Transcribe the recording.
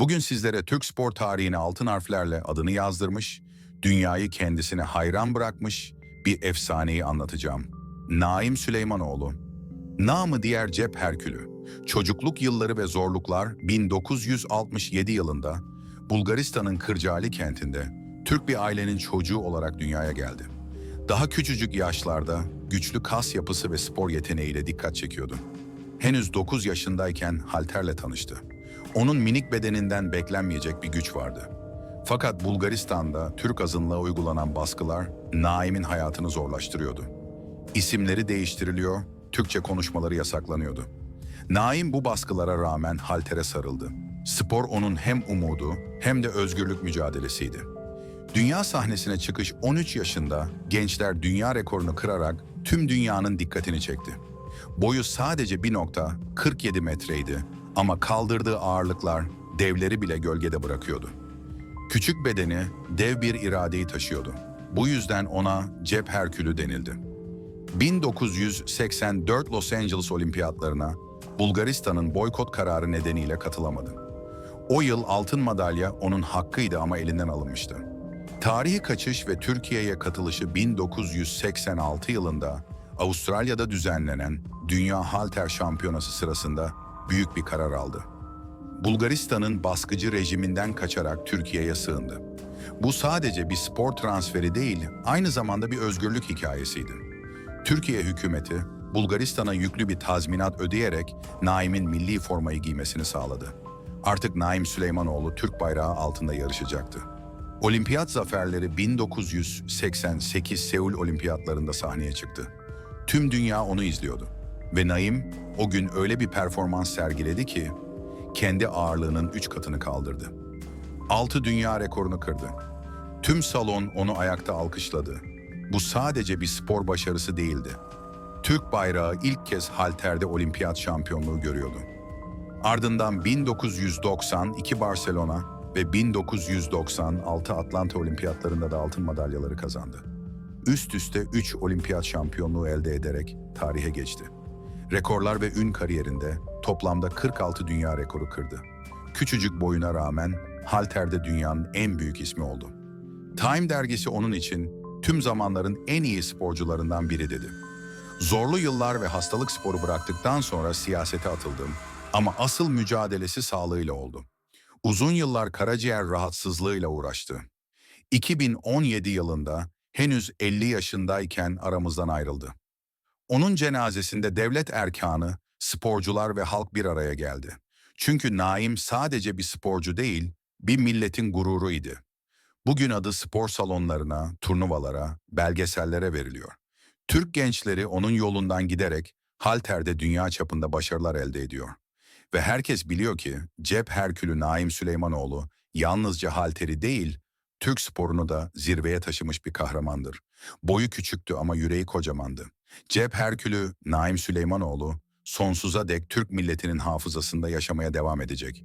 Bugün sizlere Türk spor tarihine altın harflerle adını yazdırmış, dünyayı kendisine hayran bırakmış bir efsaneyi anlatacağım. Naim Süleymanoğlu. Namı diğer cep Herkülü. Çocukluk yılları ve zorluklar 1967 yılında Bulgaristan'ın Kırcaali kentinde Türk bir ailenin çocuğu olarak dünyaya geldi. Daha küçücük yaşlarda güçlü kas yapısı ve spor yeteneğiyle dikkat çekiyordu. Henüz 9 yaşındayken halterle tanıştı. Onun minik bedeninden beklenmeyecek bir güç vardı. Fakat Bulgaristan'da Türk azınlığa uygulanan baskılar Naim'in hayatını zorlaştırıyordu. İsimleri değiştiriliyor, Türkçe konuşmaları yasaklanıyordu. Naim bu baskılara rağmen haltere sarıldı. Spor onun hem umudu hem de özgürlük mücadelesiydi. Dünya sahnesine çıkış 13 yaşında gençler dünya rekorunu kırarak tüm dünyanın dikkatini çekti. Boyu sadece 1.47 metreydi ama kaldırdığı ağırlıklar devleri bile gölgede bırakıyordu. Küçük bedeni dev bir iradeyi taşıyordu. Bu yüzden ona cep Herkülü denildi. 1984 Los Angeles Olimpiyatlarına Bulgaristan'ın boykot kararı nedeniyle katılamadı. O yıl altın madalya onun hakkıydı ama elinden alınmıştı. Tarihi kaçış ve Türkiye'ye katılışı 1986 yılında Avustralya'da düzenlenen Dünya Halter Şampiyonası sırasında büyük bir karar aldı. Bulgaristan'ın baskıcı rejiminden kaçarak Türkiye'ye sığındı. Bu sadece bir spor transferi değil, aynı zamanda bir özgürlük hikayesiydi. Türkiye hükümeti Bulgaristan'a yüklü bir tazminat ödeyerek Naim'in milli formayı giymesini sağladı. Artık Naim Süleymanoğlu Türk bayrağı altında yarışacaktı. Olimpiyat zaferleri 1988 Seul Olimpiyatlarında sahneye çıktı. Tüm dünya onu izliyordu. Ve Naim o gün öyle bir performans sergiledi ki kendi ağırlığının üç katını kaldırdı. Altı dünya rekorunu kırdı. Tüm salon onu ayakta alkışladı. Bu sadece bir spor başarısı değildi. Türk bayrağı ilk kez halterde olimpiyat şampiyonluğu görüyordu. Ardından 1992 Barcelona ve 1996 Atlanta Olimpiyatlarında da altın madalyaları kazandı. Üst üste 3 olimpiyat şampiyonluğu elde ederek tarihe geçti. Rekorlar ve ün kariyerinde toplamda 46 dünya rekoru kırdı. Küçücük boyuna rağmen halterde dünyanın en büyük ismi oldu. Time dergisi onun için tüm zamanların en iyi sporcularından biri dedi. Zorlu yıllar ve hastalık sporu bıraktıktan sonra siyasete atıldım ama asıl mücadelesi sağlığıyla oldu. Uzun yıllar karaciğer rahatsızlığıyla uğraştı. 2017 yılında henüz 50 yaşındayken aramızdan ayrıldı. Onun cenazesinde devlet erkanı, sporcular ve halk bir araya geldi. Çünkü Naim sadece bir sporcu değil, bir milletin gururuydu. Bugün adı spor salonlarına, turnuvalara, belgesellere veriliyor. Türk gençleri onun yolundan giderek halterde dünya çapında başarılar elde ediyor. Ve herkes biliyor ki cep Herkülü Naim Süleymanoğlu yalnızca halteri değil, Türk sporunu da zirveye taşımış bir kahramandır. Boyu küçüktü ama yüreği kocamandı. Cep Herkülü Naim Süleymanoğlu sonsuza dek Türk milletinin hafızasında yaşamaya devam edecek.